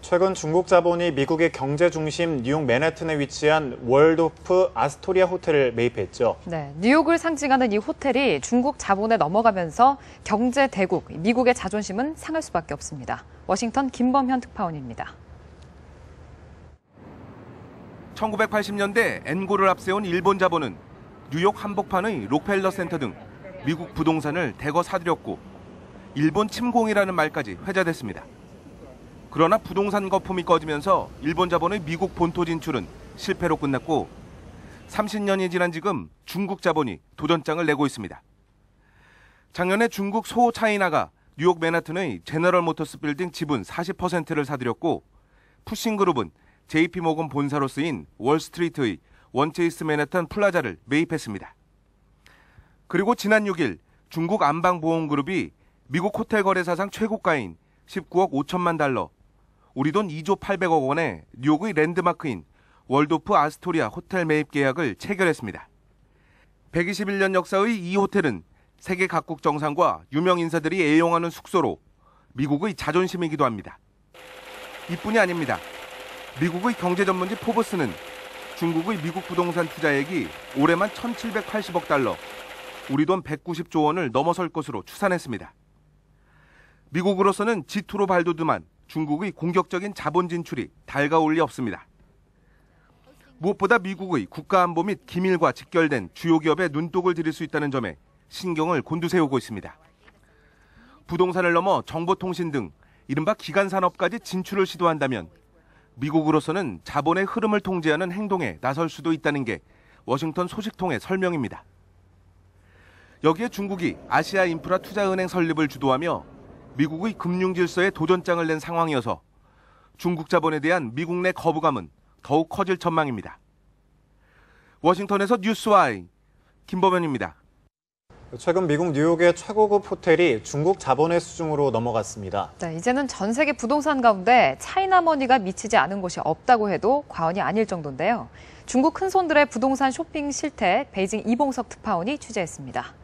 최근 중국 자본이 미국의 경제 중심 뉴욕 맨해튼에 위치한 월드오프 아스토리아 호텔을 매입했죠. 네, 뉴욕을 상징하는 이 호텔이 중국 자본에 넘어가면서 경제 대국 미국의 자존심은 상할 수밖에 없습니다. 워싱턴 김범현 특파원입니다. 1980년대 엔고를 앞세운 일본 자본은 뉴욕 한복판의 록펠러 센터 등 미국 부동산을 대거 사들였고 일본 침공이라는 말까지 회자됐습니다. 그러나 부동산 거품이 꺼지면서 일본 자본의 미국 본토 진출은 실패로 끝났고 30년이 지난 지금 중국 자본이 도전장을 내고 있습니다. 작년에 중국 소 차이나가 뉴욕 맨하튼의 제너럴 모터스 빌딩 지분 40%를 사들였고 푸싱그룹은 JP모건 본사로 쓰인 월스트리트의 원체이스 맨하튼 플라자를 매입했습니다. 그리고 지난 6일 중국 안방보험그룹이 미국 호텔 거래사상 최고가인 19억 5천만 달러, 우리 돈 2조 800억 원의 뉴욕의 랜드마크인 월도프 아스토리아 호텔 매입 계약을 체결했습니다. 121년 역사의 이 호텔은 세계 각국 정상과 유명 인사들이 애용하는 숙소로 미국의 자존심이기도 합니다. 이뿐이 아닙니다. 미국의 경제 전문지 포브스는 중국의 미국 부동산 투자액이 올해만 1,780억 달러, 우리 돈 190조 원을 넘어설 것으로 추산했습니다. 미국으로서는 G2로 발돋움한 중국의 공격적인 자본 진출이 달가올 리 없습니다. 무엇보다 미국의 국가안보 및 기밀과 직결된 주요 기업에 눈독을 들일 수 있다는 점에 신경을 곤두세우고 있습니다. 부동산을 넘어 정보통신 등 이른바 기간 산업까지 진출을 시도한다면 미국으로서는 자본의 흐름을 통제하는 행동에 나설 수도 있다는 게 워싱턴 소식통의 설명입니다. 여기에 중국이 아시아 인프라 투자은행 설립을 주도하며 미국의 금융 질서에 도전장을 낸 상황이어서 중국 자본에 대한 미국 내 거부감은 더욱 커질 전망입니다. 워싱턴에서 뉴스와이 김범현입니다. 최근 미국 뉴욕의 최고급 호텔이 중국 자본의 수중으로 넘어갔습니다. 네, 이제는 전 세계 부동산 가운데 차이나머니가 미치지 않은 곳이 없다고 해도 과언이 아닐 정도인데요. 중국 큰손들의 부동산 쇼핑 실태 베이징 이봉석 특파원이 취재했습니다.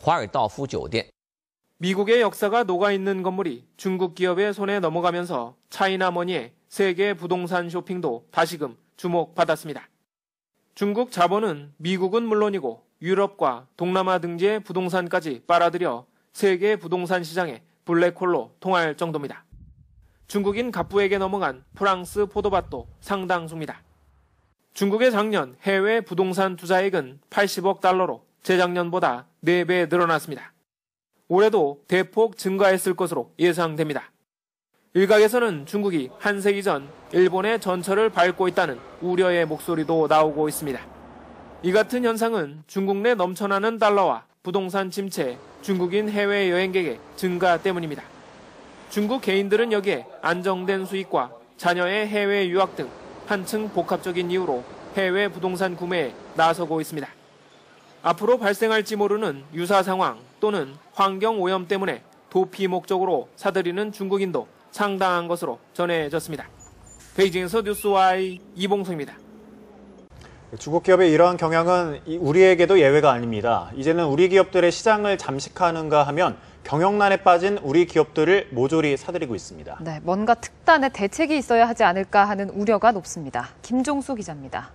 华尔道夫酒店。 미국의 역사가 녹아있는 건물이 중국 기업의 손에 넘어가면서 차이나머니의 세계 부동산 쇼핑도 다시금 주목받았습니다. 중국 자본은 미국은 물론이고 유럽과 동남아 등지의 부동산까지 빨아들여 세계 부동산 시장에 블랙홀로 통할 정도입니다. 중국인 갑부에게 넘어간 프랑스 포도밭도 상당수입니다. 중국의 작년 해외 부동산 투자액은 80억 달러로 재작년보다 4배 늘어났습니다. 올해도 대폭 증가했을 것으로 예상됩니다. 일각에서는 중국이 한 세기 전 일본의 전철을 밟고 있다는 우려의 목소리도 나오고 있습니다. 이 같은 현상은 중국 내 넘쳐나는 달러와 부동산 침체, 중국인 해외 여행객의 증가 때문입니다. 중국 개인들은 여기에 안정된 수익과 자녀의 해외 유학 등 한층 복합적인 이유로 해외 부동산 구매에 나서고 있습니다. 앞으로 발생할지 모르는 유사 상황 또는 환경 오염 때문에 도피 목적으로 사들이는 중국인도 상당한 것으로 전해졌습니다. 베이징에서 뉴스와이 이봉성입니다. 중국 기업의 이러한 경향은 우리에게도 예외가 아닙니다. 이제는 우리 기업들의 시장을 잠식하는가 하면 경영난에 빠진 우리 기업들을 모조리 사들이고 있습니다. 네, 뭔가 특단의 대책이 있어야 하지 않을까 하는 우려가 높습니다. 김종수 기자입니다.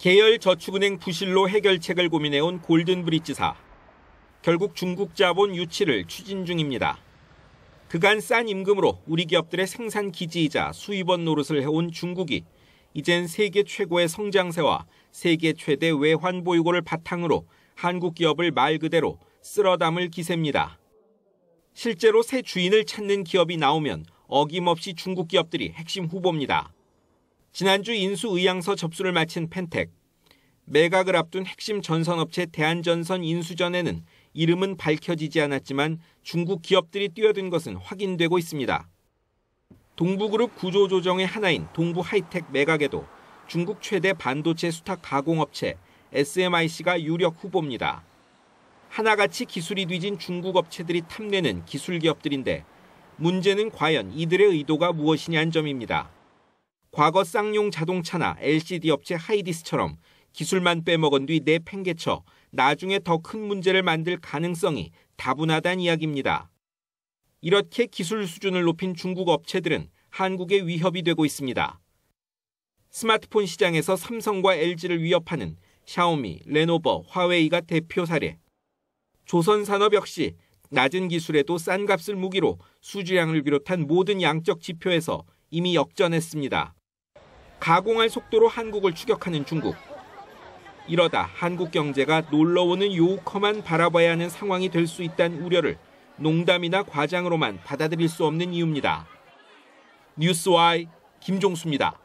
계열 저축은행 부실로 해결책을 고민해온 골든브릿지사. 결국 중국 자본 유치를 추진 중입니다. 그간 싼 임금으로 우리 기업들의 생산 기지이자 수입원 노릇을 해온 중국이 이젠 세계 최고의 성장세와 세계 최대 외환 보유고를 바탕으로 한국 기업을 말 그대로 쓸어 담을 기세입니다. 실제로 새 주인을 찾는 기업이 나오면 어김없이 중국 기업들이 핵심 후보입니다. 지난주 인수 의향서 접수를 마친 펜텍. 매각을 앞둔 핵심 전선업체 대한전선 인수 전에는 이름은 밝혀지지 않았지만 중국 기업들이 뛰어든 것은 확인되고 있습니다. 동부그룹 구조조정의 하나인 동부 하이텍 매각에도 중국 최대 반도체 수탁 가공업체 SMIC가 유력 후보입니다. 하나같이 기술이 뒤진 중국 업체들이 탐내는 기술 기업들인데 문제는 과연 이들의 의도가 무엇이냐는 점입니다. 과거 쌍용 자동차나 LCD 업체 하이디스처럼 기술만 빼먹은 뒤 내팽개쳐 나중에 더 큰 문제를 만들 가능성이 다분하다는 이야기입니다. 이렇게 기술 수준을 높인 중국 업체들은 한국에 위협이 되고 있습니다. 스마트폰 시장에서 삼성과 LG를 위협하는 샤오미, 레노버, 화웨이가 대표 사례. 조선산업 역시 낮은 기술에도 싼 값을 무기로 수주량을 비롯한 모든 양적 지표에서 이미 역전했습니다. 가공할 속도로 한국을 추격하는 중국. 이러다 한국 경제가 놀러오는 요우커만 바라봐야 하는 상황이 될 수 있다는 우려를 농담이나 과장으로만 받아들일 수 없는 이유입니다. 뉴스와이 김종수입니다.